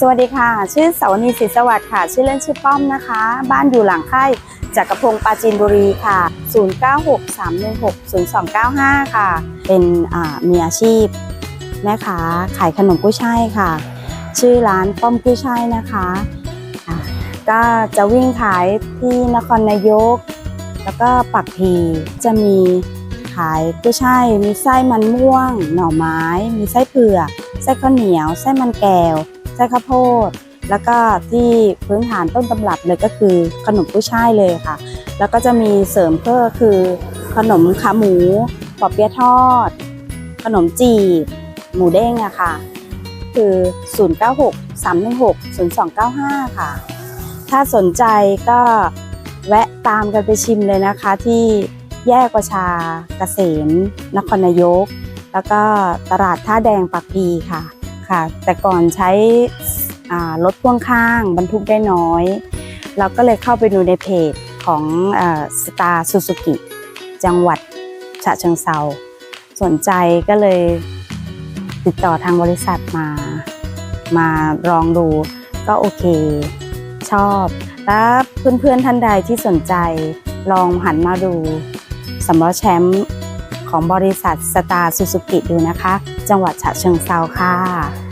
สวัสดีค่ะ ชื่อสาวนีศรีสวัสดิ์ค่ะ ชื่อเล่นชื่อป้อมนะคะ บ้านอยู่หลังค่ายจักรพงศ์ปราจีนบุรีค่ะ 0963160295 ค่ะ เป็นมีอาชีพ แม่ค้าขายขนมกุ้ยช่ายค่ะ ชื่อร้านป้อมกุ้ยช่ายนะคะ ก็จะวิ่งขายที่นครนายก แล้วก็ปักพีจะมีขายกุ้ยช่ายมีไส้มันม่วง หน่อไม้ มีไส้เผือกไส้ข้าวเหนียว ไส้มันแก้ว ไส้ข้าวโพด แล้วก็ที่พื้นฐานต้นตำรับเลยก็คือขนมกุ้ยช่ายเลยค่ะ แล้วก็จะมีเสริมเพิ่มคือ ขนมขาหมูปอเปี๊ยะทอด ขนมจีบหมูเด้งอะค่ะ คือ 096 316 0295 ค่ะ ถ้าสนใจก็แวะตามกันไปชิมเลยนะคะที่แยกประชาเกษมนครนายก แล้วก็ตลาดท่าแดงปักพีค่ะ ค่ะ แต่ก่อนใช้รถพ่วงข้างบรรทุกได้น้อย เราก็เลยเข้าไปดูในเพจของสตาร์ซูซูกิจังหวัดฉะเชิงเซาสนใจก็เลยติดต่อทางบริษัทมา มาลองดูก็โอเค ชอบ แล้วเพื่อนๆท่านใดที่สนใจลองหันมาดูสำล้อแชมป์ของบริษัทสตาร์ซูซูกิดูนะคะ จังหวัดฉะเชิงเซาค่ะ